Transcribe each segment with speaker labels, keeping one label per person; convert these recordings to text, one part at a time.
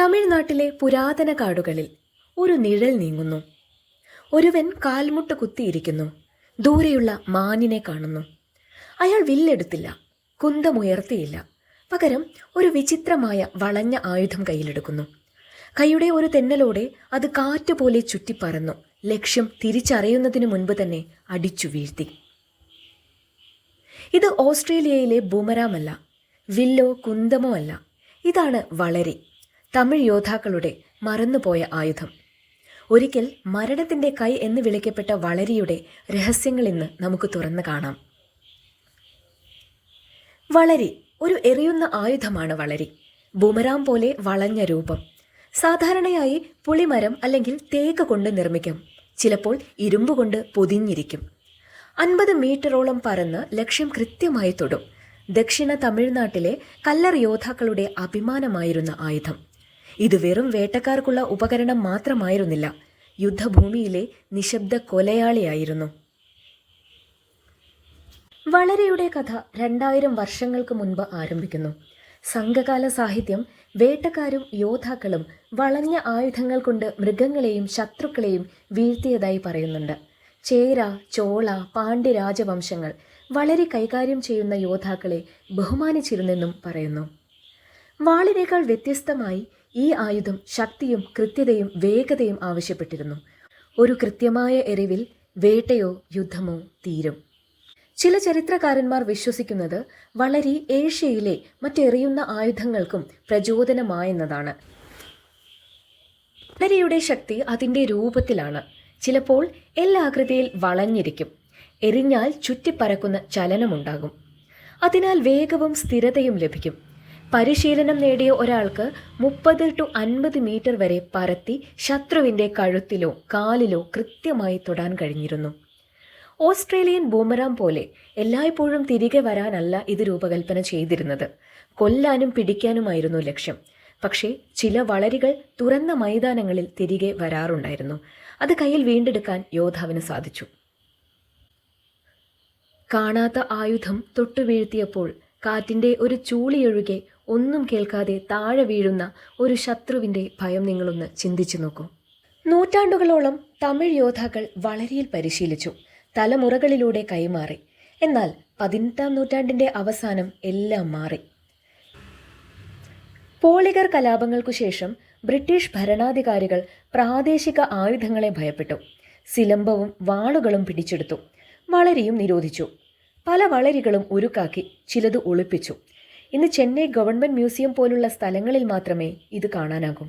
Speaker 1: തമിഴ്നാട്ടിലെ പുരാതന കാടുകളിൽ ഒരു നിഴൽ നീങ്ങുന്നു. ഒരുവൻ കാൽമുട്ട് കുത്തിയിരിക്കുന്നു. ദൂരെയുള്ള മാനിനെ കാണുന്നു. അയാൾ വില്ലെടുത്തില്ല കുന്തമുയർത്തിയില്ല. പകരം ഒരു വിചിത്രമായ വളഞ്ഞ ആയുധം കയ്യിലെടുക്കുന്നു. കൈയുടെ ഒരു തെന്നലോടെ അത് കാറ്റുപോലെ ചുറ്റിപ്പറന്നു. ലക്ഷ്യം തിരിച്ചറിയുന്നതിനു മുൻപ് തന്നെ അടിച്ചു വീഴ്ത്തി. ഇത് ഓസ്ട്രേലിയയിലെ ബൂമരാമല്ല വില്ലോ കുന്തമോ അല്ല. ഇതാണ് വളരി. തമിഴ് യോദ്ധാക്കളുടെ മറന്നുപോയ ആയുധം. ഒരിക്കൽ മരണത്തിന്റെ കൈ എന്ന് വിളിക്കപ്പെട്ട വളരിയുടെ രഹസ്യങ്ങൾ ഇന്ന് നമുക്ക് തുറന്നു കാണാം. വളരി ഒരു എറിയുന്ന ആയുധമാണ് വളരി. ബുമരാം പോലെ വളഞ്ഞ രൂപം. സാധാരണയായി പുളിമരം അല്ലെങ്കിൽ തേക്ക് കൊണ്ട് നിർമ്മിക്കും. ചിലപ്പോൾ ഇരുമ്പ് കൊണ്ട് പൊതിഞ്ഞിരിക്കും. അൻപത് മീറ്ററോളം പറന്ന് ലക്ഷ്യം കൃത്യമായി തൊടും. ദക്ഷിണ തമിഴ്നാട്ടിലെ കല്ലർ യോദ്ധാക്കളുടെ അഭിമാനമായിരുന്ന ആയുധം. ഇത് വെറും വേട്ടക്കാർക്കുള്ള ഉപകരണം മാത്രമായിരുന്നില്ല. യുദ്ധഭൂമിയിലെ നിശബ്ദ കൊലയാളിയായിരുന്നു. വളരെയുടെ കഥ രണ്ടായിരം വർഷങ്ങൾക്ക് മുൻപ് ആരംഭിക്കുന്നു. സംഘകാല സാഹിത്യം വേട്ടക്കാരും യോദ്ധാക്കളും വളഞ്ഞ ആയുധങ്ങൾ കൊണ്ട് മൃഗങ്ങളെയും ശത്രുക്കളെയും വീഴ്ത്തിയതായി പറയുന്നുണ്ട്. ചേര ചോള പാണ്ഡ്യ രാജവംശങ്ങൾ വളരെ കൈകാര്യം ചെയ്യുന്ന യോദ്ധാക്കളെ ബഹുമാനിച്ചിരുന്നെന്നും പറയുന്നു. വാളിനേക്കാൾ വ്യത്യസ്തമായി ഈ ആയുധം ശക്തിയും കൃത്യതയും വേഗതയും ആവശ്യപ്പെട്ടിരുന്നു. ഒരു കൃത്യമായ എരിവിൽ വേട്ടയോ യുദ്ധമോ തീരും. ചില ചരിത്രകാരന്മാർ വിശ്വസിക്കുന്നത് വളരെ ഏഷ്യയിലെ മറ്റെറിയുന്ന ആയുധങ്ങൾക്കും പ്രചോദനമായെന്നതാണ്. വളരിയുടെ ശക്തി അതിന്റെ രൂപത്തിലാണ്. ചിലപ്പോൾ എല്ലാകൃതിയിൽ വളഞ്ഞിരിക്കും. എറിഞ്ഞാൽ ചുറ്റിപ്പറക്കുന്ന ചലനമുണ്ടാകും. അതിനാൽ വേഗവും സ്ഥിരതയും ലഭിക്കും. പരിശീലനം നേടിയ ഒരാൾക്ക് മുപ്പത് ടു അൻപത് മീറ്റർ വരെ പരത്തി ശത്രുവിന്റെ കഴുത്തിലോ കാലിലോ കൃത്യമായി തൊടാൻ കഴിഞ്ഞിരുന്നു. ഓസ്ട്രേലിയൻ ബൂമറാം പോലെ എല്ലായ്പ്പോഴും തിരികെ വരാനല്ല ഇത് രൂപകൽപ്പന ചെയ്തിരുന്നത്. കൊല്ലാനും പിടിക്കാനുമായിരുന്നു ലക്ഷ്യം. പക്ഷേ ചില വളരികൾ തുറന്ന മൈതാനങ്ങളിൽ തിരികെ വരാറുണ്ടായിരുന്നു. അത് കയ്യിൽ വീണ്ടെടുക്കാൻ യോദ്ധാവിന് സാധിച്ചു. കാണാത്ത ആയുധം തൊട്ടു വീഴ്ത്തിയപ്പോൾ കാറ്റിന്റെ ഒരു ചൂളിയൊഴുകെ ഒന്നും കേൾക്കാതെ താഴെ വീഴുന്ന ഒരു ശത്രുവിന്റെ ഭയം നിങ്ങളൊന്ന് ചിന്തിച്ചു നോക്കൂ. നൂറ്റാണ്ടുകളോളം തമിഴ് യോദ്ധാക്കൾ വളരെയിൽ പരിശീലിച്ചു തലമുറകളിലൂടെ കൈമാറി. എന്നാൽ പതിനെട്ടാം നൂറ്റാണ്ടിന്റെ അവസാനം എല്ലാം മാറി. പോളികർ കലാപങ്ങൾക്കു ശേഷം ബ്രിട്ടീഷ് ഭരണാധികാരികൾ പ്രാദേശിക ആയുധങ്ങളെ ഭയപ്പെട്ടു സിലമ്പവും വാളുകളും പിടിച്ചെടുത്തു വളരെയും നിരോധിച്ചു. പല വളരികളും ഉരുക്കാക്കി ചിലത് ഒളിപ്പിച്ചു. ഇന്ന് ചെന്നൈ ഗവൺമെന്റ് മ്യൂസിയം പോലുള്ള സ്ഥലങ്ങളിൽ മാത്രമേ ഇത് കാണാനാകൂ.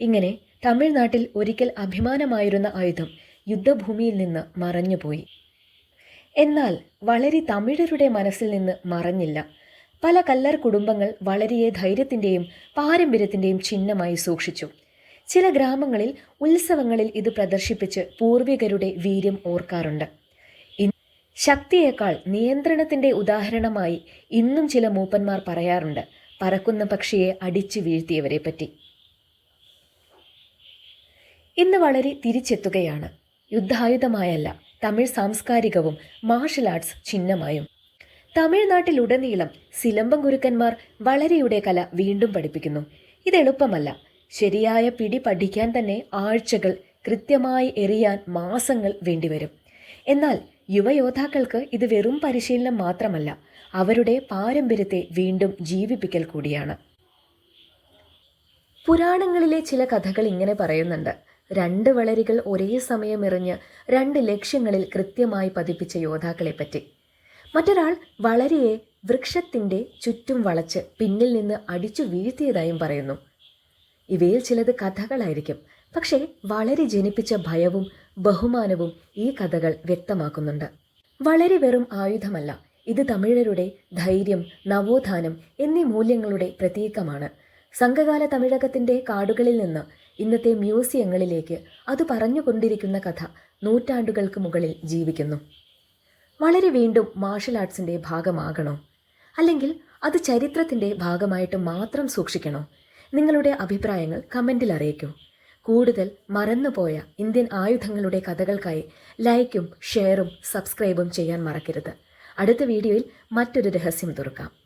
Speaker 1: ഇങ്ങനെ തമിഴ്നാട്ടിൽ ഒരിക്കൽ അഭിമാനമായിരുന്ന ആയുധം യുദ്ധഭൂമിയിൽ നിന്ന് മറഞ്ഞുപോയി. എന്നാൽ വളരി തമിഴരുടെ മനസ്സിൽ നിന്ന് മറഞ്ഞില്ല. പല കല്ലർ കുടുംബങ്ങൾ വളരെയെ ധൈര്യത്തിന്റെയും പാരമ്പര്യത്തിന്റെയും ചിഹ്നമായി സൂക്ഷിച്ചു. ചില ഗ്രാമങ്ങളിൽ ഉത്സവങ്ങളിൽ ഇത് പ്രദർശിപ്പിച്ച് പൂർവികരുടെ വീര്യം ഓർക്കാറുണ്ട്. ശക്തിയേക്കാൾ നിയന്ത്രണത്തിന്റെ ഉദാഹരണമായി ഇന്നും ചില മൂപ്പന്മാർ പറയാറുണ്ട് പറക്കുന്ന പക്ഷിയെ അടിച്ചു വീഴ്ത്തിയവരെ പറ്റി ഇന്ന് വളരെ തിരിച്ചെത്തുകയാണ്. യുദ്ധായുധമായല്ല തമിഴ് സാംസ്കാരികവും മാർഷൽ ആർട്സ് ചിഹ്നമായും. തമിഴ്നാട്ടിലുടനീളം സിലമ്പം ഗുരുക്കന്മാർ വളരെയുടെ കല വീണ്ടും പഠിപ്പിക്കുന്നു. ഇത് എളുപ്പമല്ല ശരിയായ പിടി പഠിക്കാൻ തന്നെ ആഴ്ചകൾ കൃത്യമായി എറിയാൻ മാസങ്ങൾ വേണ്ടിവരും. എന്നാൽ യുവയോദ്ധാക്കൾക്ക് ഇത് വെറും പരിശീലനം മാത്രമല്ല അവരുടെ പാരമ്പര്യത്തെ വീണ്ടും ജീവിപ്പിക്കൽ കൂടിയാണ്. പുരാണങ്ങളിലെ ചില കഥകൾ ഇങ്ങനെ പറയുന്നുണ്ട്. രണ്ട് വളരികൾ ഒരേ സമയം എറിഞ്ഞ് രണ്ട് ലക്ഷ്യങ്ങളിൽ കൃത്യമായി പതിപ്പിച്ച യോദ്ധാക്കളെ പറ്റി മറ്റൊരാൾ വളരിയെ വൃക്ഷത്തിന്റെ ചുറ്റും വളച്ച് പിന്നിൽ നിന്ന് അടിച്ചു വീഴ്ത്തിയതായും പറയുന്നു. ഇവയിൽ ചിലത് കഥകളായിരിക്കും. പക്ഷേ വളരെ ജനിപ്പിച്ച ഭയവും ബഹുമാനവും ഈ കഥകൾ വ്യക്തമാക്കുന്നുണ്ട്. വളരെ വെറും ആയുധമല്ല ഇത് തമിഴരുടെ ധൈര്യം നവോത്ഥാനം എന്നീ മൂല്യങ്ങളുടെ പ്രതീകമാണ്. സംഘകാല തമിഴകത്തിന്റെ കാടുകളിൽ നിന്ന് ഇന്നത്തെ മ്യൂസിയങ്ങളിലേക്ക് അത് പറഞ്ഞുകൊണ്ടിരിക്കുന്ന കഥ നൂറ്റാണ്ടുകൾക്ക് മുകളിൽ ജീവിക്കുന്നു. വളരെ വീണ്ടും മാർഷൽ ആർട്സിന്റെ ഭാഗമാകണോ? അല്ലെങ്കിൽ അത് ചരിത്രത്തിന്റെ ഭാഗമായിട്ട് മാത്രം സൂക്ഷിക്കണോ? നിങ്ങളുടെ അഭിപ്രായങ്ങൾ കമന്റിൽ അറിയിക്കൂ. കൂടുതൽ മറന്നുപോയ ഇന്ത്യൻ ആയുധങ്ങളുടെ കഥകൾക്കായി ലൈക്കും ഷെയറും സബ്സ്ക്രൈബും ചെയ്യാൻ മറക്കരുത്. അടുത്ത വീഡിയോയിൽ മറ്റൊരു രഹസ്യം തുറക്കാം.